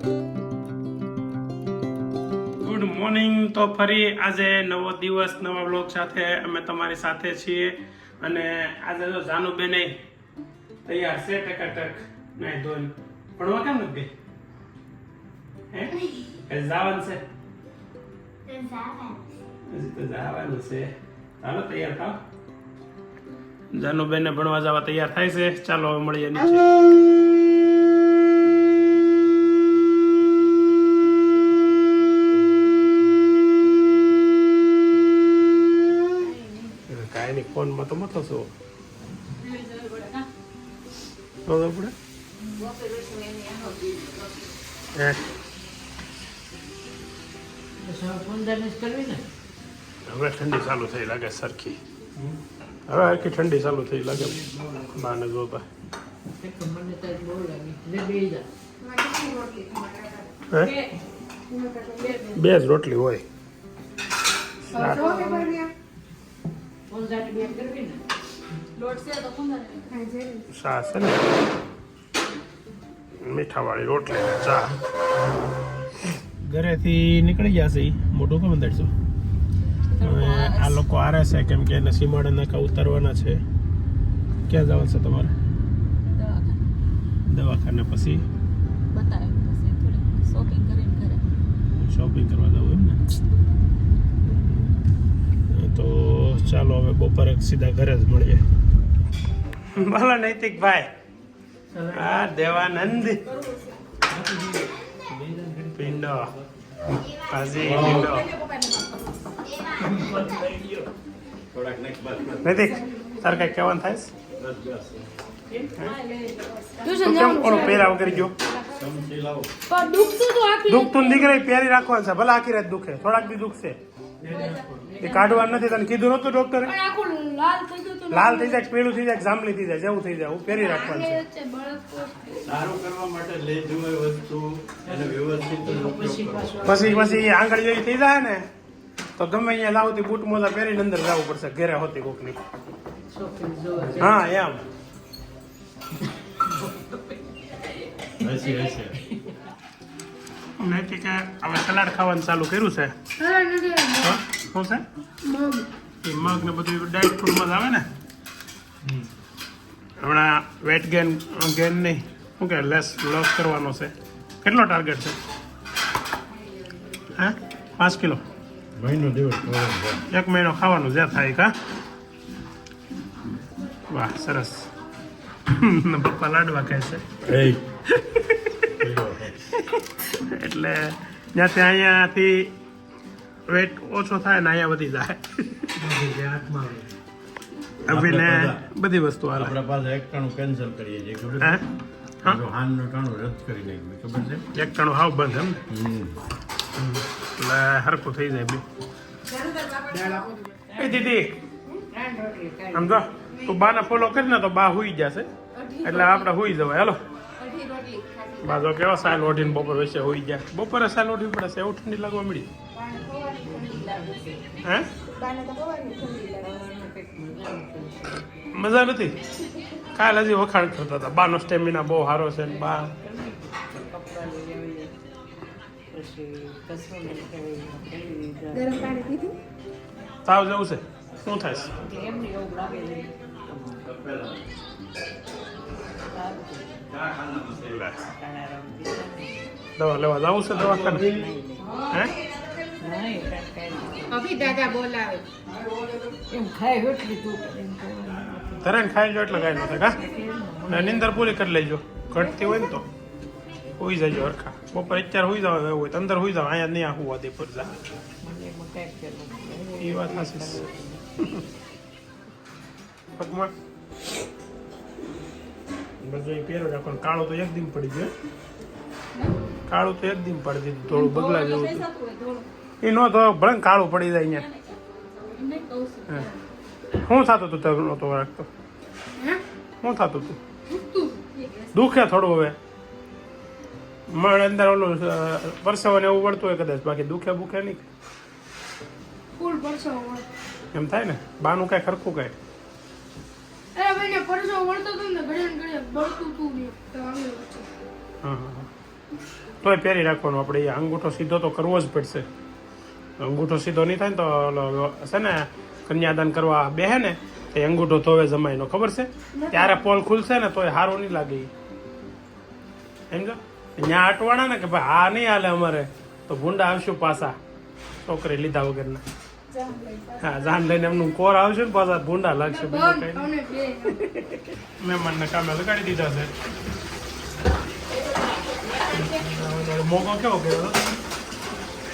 Good morning તો ફરી આજે નવો દિવસ નવા બ્લોગ સાથે અમે તમારી સાથે છીએ. અને આજે તો જાનુબેન તૈયાર છે ટકાટક નહીં ધોઈને. ભણવા કેમ નથી ગઈ? હે? જવાનું છે. હજી તો જવાનું છે. ચાલો તૈયાર થાવ. જાનુબેન ભણવા જવા તૈયાર થાય છે. ચાલો હવે મળીએ નીચે કાંઈ નહીં ફોનમાં તો મતો છો તો આપણે હે. હવે ઠંડી ચાલુ થઈ લાગે સરખી. હવે આખી ઠંડી ચાલુ થઈ લાગે. બાને જોતા. હે? બે. જ રોટલી હોય. છે ને? મીઠાવાળી રોટલી ને ચા. ઘરેથી નીકળી જશે. મોટું કેમ દેડશો આ લોકો આરે છે કેમ કે એને સીમાડા નાકા ઉતારવાના છે. ક્યાં જવાનું છે તમારે? દવાખાને પછી? શોપિંગ કરવા જવું એમ ને? તો ચાલો હવે બપોરે સીધા ઘરે જ મળીએ. બોલો નૈતિક ભાઈ હા દેવાનંદ. પિંડો હાજી પિંડો નૈતિક તાર કઈ કહેવાનું થાય? દુખતું દીકરા પહેરી રાખવાનું છે ભલે આખી રાત દુખે થોડાક બી દુખશે. એ કાઢવાનું નથી તને કીધું નતું ડોક્ટરે લાલ થઈ ગયું હતું લાલ થઈ જાય કે પીળું થઈ જાય કે જાંબલી થઈ જાય જેવું થઈ જાય હું પહેરી રાખવાનું છે સારું કરવા માટે લઈ જવાય વસ્તુ એને વ્યવસ્થિત પછી પછી આંગળી જેવી થઈ જાય ને તો ગમે અહીંયા લાવતી બૂટ મોજા પહેરીને અંદર જવું પડશે ઘરે હોતી કોકની હા એમ. હસી હસી કે હવે સલાડ ખાવાનું ચાલુ કર્યું છે. હા? શું છે? મગ. એ મગ ને બધું ડાયટ ફૂડમાં જ આવે ને? હમણાં વેટ ગેન ગેન નહીં. શું કે લેસ લોસ કરવાનો છે. કેટલો ટાર્ગેટ છે? હા? પાંચ કિલો. મહિનો દિવસ એક મહિનો ખાવાનું જ્યાં થાય કા? વાહ સરસ. પપ્પા લાડવા કહે છે. એટલે ત્યાં અહીંયાથી વેટ ઓછો થાય ને અહીંયા વધી જાય. અભિને બધી વસ્તુ આપણા પાસે એક ટાણું કેન્સલ કરીએ છીએ ખબર છે? હાનનું ટાણું રદ કરી નાખ્યું ખબર છે? એક ટણું હાવ બંધ એમ ને? એટલે હરખું થઈ જાય બી. એ દીદી સમજો? તું બાને ફોલો કરી ને તો બા હુઈ જશે. એટલે આપણે હુઈ જવાય. હાલો. બા જો કેવા સાલ ઓઢીને બપોર વચ્ચે હોઈ ગયા? બપોરે સાલ ઓઢવી પડે છે, એવું ઠંડી લાગવા મળી? હે? મજા નથી? કાલ હજી વખાણ કરતા હતા. બાનો સ્ટેમિના બહુ સારો છે ને બા. તાવ જવું છે? શું થાય છે. દવા લેવા જવું છે દવાખાને? હે? દાદા બોલાવે. ખાઈ લો એટલે કાંઈ ન થાય કા અને નિંદર પૂરી કરી લેજો. ઘટતી હોય ને તો. હોઈ જજો હરખા. બપોર અત્યારે હોઈ જાવ એવું હોય અંદર હોઈ જાવ. અહીંયા નહીં આવું દે પર જા. એ વાત હશે પગમાં બધું એ પહેરો રાખો કાળો તો એક દિન પડી ગયો. કાળું તો એક દિન પડી દીધું થોડું બગલા જેવું એ નો તો ભલે કાળું પડી જાય અહીંયા. હે. શું થતું હતું તારું નહોતો રાખતો શું થતું હતું દુખે થોડું હવે. મળ અંદર ઓલું પરસેવો ને એવું વળતું હોય કદાચ બાકી દુખે બુખે નહીં. એમ થાય ને? બાનું કાંઈ ખરખું કાંઈ. અરે ભાઈ ને પરસો વળતો ને તું ને તો આવ્યો વચ્ચે. હા હા હા તોય પહેરી રાખવાનું આપણે એ અંગૂઠો સીધો તો કરવો જ પડશે. અંગૂઠો સીધો નહીં થાય ને તો છે ને કન્યાદાન કરવા બેહે ને એ અંગૂઠો ધોવે જમાઈનો ખબર છે? ત્યારે પોલ ખુલશે ને તોય સારું નહીં લાગે એમ સમજો ત્યાં અટવાણા ને કે ભાઈ હા નહીં હાલે અમારે તો ભૂંડા આવશું પાછા છોકરી લીધા વગરના. હા જાન લઈને એમનું કોર આવશે ને પાછા ભૂંડા લાગશે મહેમાનને કામે લગાડી દીધા છે. મોગો કેવો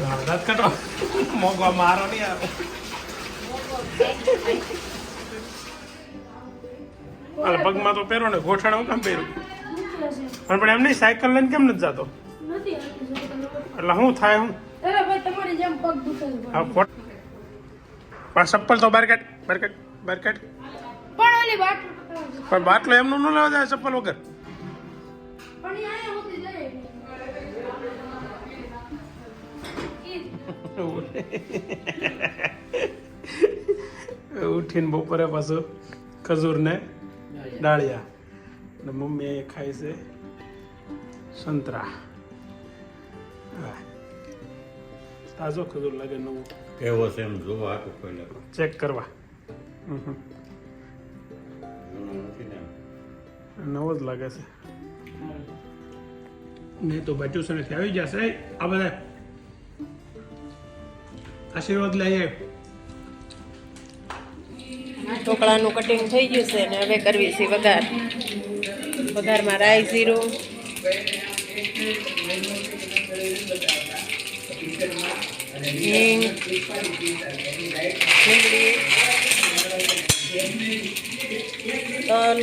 હા દાંત કાઢો. મોગો મારો નહીં આવે. પગમાં તો પહેરો ને ગોઠણ કેમ પહેર્યું. પણ એમ નહીં સાયકલ લઈને કેમ નથી જતો. એટલે શું થાય હું? ભાઈ તમારી જેમ પગ દુખે પણ ચપ્પલ તો બહાર કાઢ બહાર કાઢ બહાર કાઢ. પણ ઓલી બાટલો પણ બાટલો એમનું ન લેવા જાય ચપ્પલ વગર. પણ ઈ આયા હોતી જાય ઉઠીને બપોરે પાછું ખજૂર ને ડાળિયા. ને મમ્મી એ ખાય છે સંતરા. તાજો ખજૂર લાગે નવું. કેવો છે એમ જોવા આખું ખોલે ચેક કરવા. નવો જ લાગે છે. નહીં તો ભાઈ ટ્યુશનેથી આવી જશે. આ બધા આશીર્વાદ લઈએ. ઢોકળાનું કટિંગ થઈ ગયું છે ને હવે કરવી છે વઘાર. વઘારમાં રાઈ જીરું. હિંગ લીમડી તલ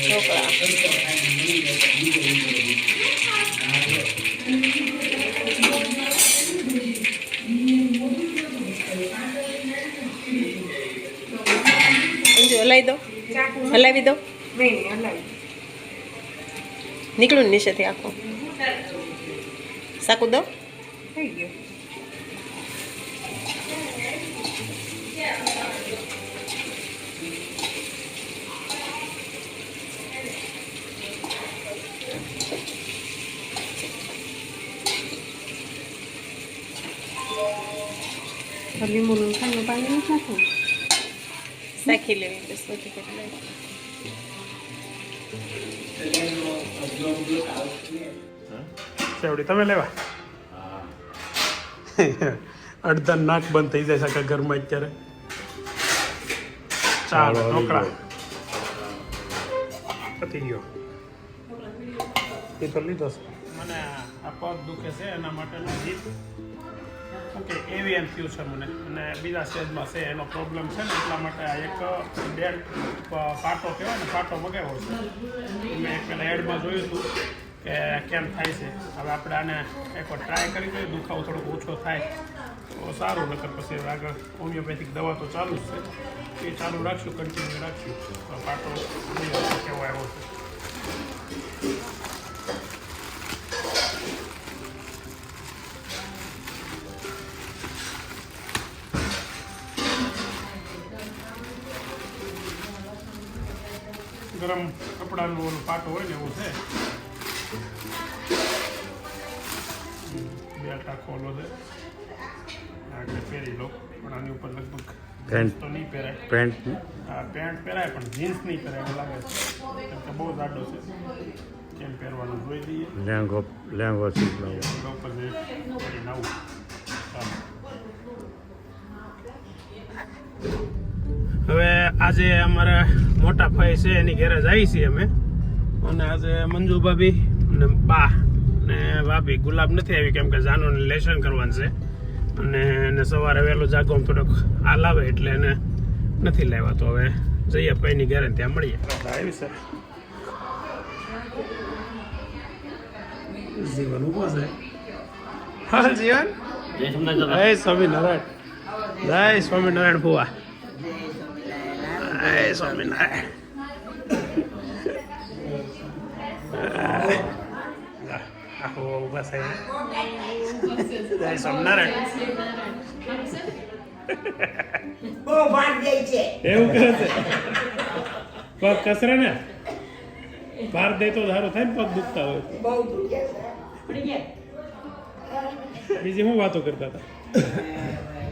ઢોકળા અંજુ હલાવી દો હલાવી દો નીકળું ને નીચેથી આખું સાકું દો લીંબુનું ખાંડનું પાણી નથી નાખવું શાખી લેવી બસ બધી કેટલાય સેવડી તમે લેવા? અડધા નાક બંધ થઈ જાય છે ઘરમાં અત્યારે. ચાલો ઢોકળા લીધો. પતી ગયો. એ તો લીધો છે. મને આ પગ દુખે છે એના માટેનું જીત. ઓકે એવી એમ થયું છે મને? અને બીજા સ્ટેજમાં છે, એનો પ્રોબ્લેમ છે ને, એટલા માટે આ એક બેડ પાટો કહેવાય ને, પાટો મગાવ્યો છે. મેં એક પેલા એડમાં જોયું હતું કે કેમ થાય છે. હવે આપણે આને એકવાર ટ્રાય કરી જોઈએ દુખાવો થોડોક ઓછો થાય. તો સારું, નકર પછી આગળ હોમિયોપેથિક દવા તો ચાલુ જ છે. એ ચાલુ રાખશું કન્ટિન્યુ રાખશું. પાટો કેવો આવ્યો છે. ગરમ કપડાનું ઓલું પાટો હોય ને એવું છે. બે આખો ઓલો છે. આગળ પહેરી લો પણ આની ઉપર લગભગ પેન્ટ તો નહીં પહેરાય. પેન્ટ આ પેન્ટ પહેરાય પણ જીન્સ નહીં પહેરાય એવું લાગે છે. કેમ કે બહુ જાડો છે. કેમ પહેરવાનું જોઈ દઈએ લેંગો લેંગો સીવડાવો એના ઉપર જે કરીને આવું. હવે આજે અમારા મોટા ભાઈ છે એની ઘેરે જઈએ છીએ અમે. અને આજે મંજુ ભાભી ને બા ને ભાભી ગુલાબ નથી આવી કેમ કે જાનુને લેસન કરવાનું છે. અને એને સવારે વહેલો જાગો થોડોક હાલ આવે એટલે એને નથી લાવ્યા. તો હવે જઈએ ભાઈની ઘરે ત્યાં મળીએ. આવી સર જીવન ઊભો છે. હા જીવન? જય સ્વામિનારાયણ. જય સ્વામિનારાયણ ભુવા. જય સ્વામિનારાયણ ઊભા છે જય સ્વામિનારાયણ બહુ ભાગ જાય છે એવું કરે છે પગ કસરે ને ભાર દે તો ધારો થાય ને પગ દુખતા હોય બીજી શું વાતો કરતા હતા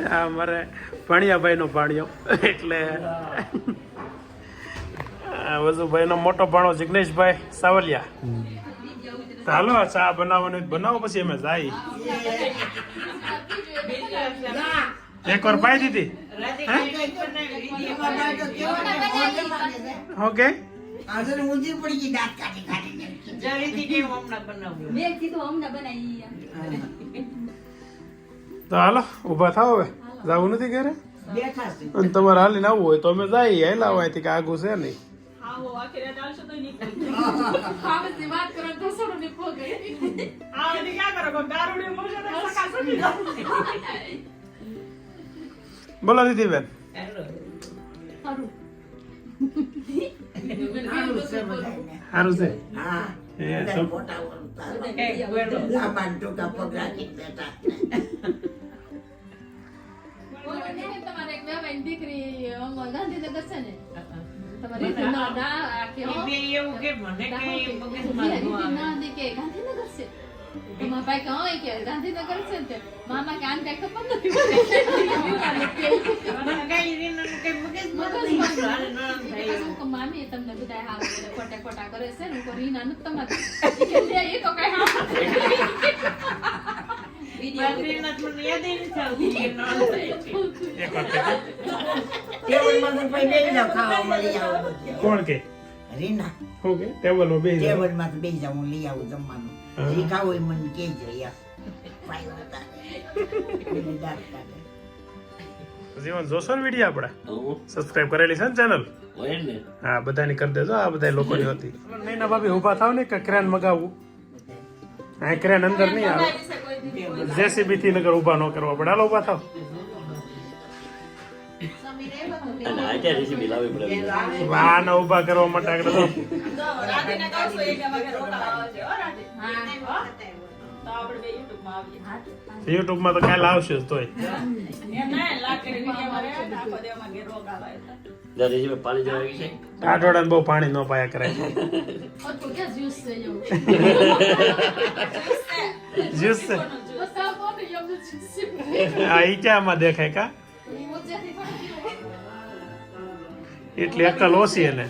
આ મારે ભણિયાભાઈ નો ભાણિયો. એટલે આ વજુભાઈ નો મોટો ભાણો જિગ્નેશભાઈ સાવલિયા. ચાલો હાલો આ ચા બનાવવાનું બનાવો પછી અમે જાય. એક વાર પાઈ દીધી. ઓકે. મેં કીધું અમને બનાવી તો હાલો ઊભા થાવ હવે. જવું નથી ઘરે? અને તમારે હાલીને આવવું હોય તો અમે જઈએ હેલા હોય કે આગું છે નહીં. બોલો દીદી બેન સારું છે એ સમ- તમારે એક વેવાઈની દીકરી ગાંધીનગર છે ને? ના ગાંધીનગર છે? તમારા ભાઈ કહો કે ગાંધીનગર છે ને મામા કે આને કઈ ખબર નથી. મામી તમને બધા હાવ ખોટા ખોટા કરે છે ને? રીના નથી તમારે. એ તો કઈ કોણ કે રીના શું કે ટેબલમાં હું લઈ આવું જમવાનું હા. જે ખાવું હોય મને કે. જીવન જોશો ને વીડિયો આપણા સબસ્ક્રાઇબ કરેલી છે ને ચેનલ હા બધાની કરી દેજો આ બધા લોકોની હતી નહીં ભાભી ઊભા થાવ ને કે ક્રેન મગાવવું હા ક્રેન અંદર નહીં આવે. જેસીબી થી નગર ઊભા ન કરવા પડે. હાલો ઊભા થાવ વાહ ના ઊભા કરવા માટે આગળ તો યુટ્યુબમાં તો કાલે આવશે જ તોય. આઠવાડા બહુ પાણી ન પાયા કરાય જ્યુસ આ. આ ઈચામાં દેખાય કા? એટલી અકલ ઓછી એને.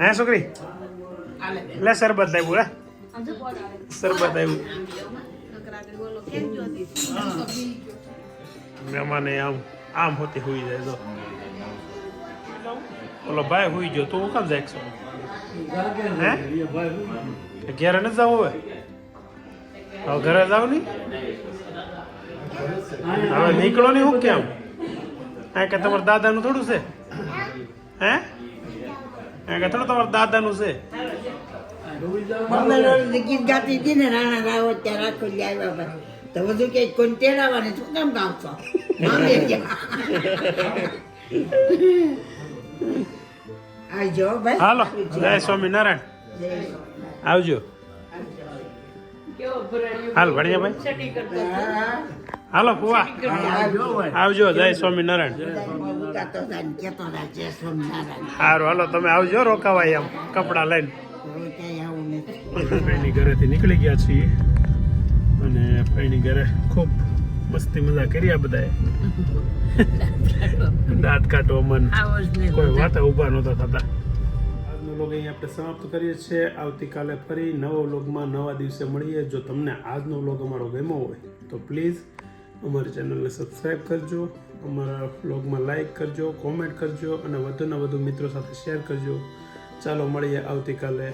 હે છોકરી? લે શરબત લાવ્યું હે. શરબત આવ્યું મહેમાને આમ આમ હોતી હોઈ જાય જો. ઓલો ભાઈ હોઈ ગયો. તું કામ જાય છો હે? ઘેર નથી જાવ હવે? હવે ઘરે જાવ નહીં? હવે નીકળો નહીં હું કેમ હા કે તમારા દાદાનું થોડું છે? હે? હા કે થોડું તમારા દાદાનું છે. મંગળવારે ગીત ગાતી હતી ને રાણા રાવ ત્યાં રાખો આવ્યા ભાઈ તો બધું કે કોઈ તેડાવવાને શું કેમ આવજો ભાઈ. હાલો જય સ્વામિનારાયણ. આવજો. હાલ ભણ્યા ભાઈ. હાલો ફુવા. આવજો આવજો જય સ્વામિનારાયણ. ને જય સ્વામિનારાયણ. સારું હાલો તમે આવજો રોકાવાય એમ કપડા લઈને. હવે ક્યાંય આવું નથી. ફઈની ઘરેથી નીકળી ગયા છીએ અને ફઈની ઘરે ખૂબ મસ્તી મજા કર્યા બધાએ. દાંત કાઢો મન કોઈ વાતે ઊભા નહોતા થતા. આજનો લોગ અહીં આપણે સમાપ્ત કરીએ છીએ. આવતીકાલે ફરી નવો લોગમાં નવા દિવસે મળીએ. જો તમને આજનો લોગ અમારો ગમ્યો હોય તો પ્લીઝ અમારી ચેનલને સબસ્ક્રાઈબ કરજો. અમારા બ્લોગમાં લાઇક કરજો કોમેન્ટ કરજો અને વધુને વધુ મિત્રો સાથે શેર કરજો. ચાલો મળીએ આવતીકાલે.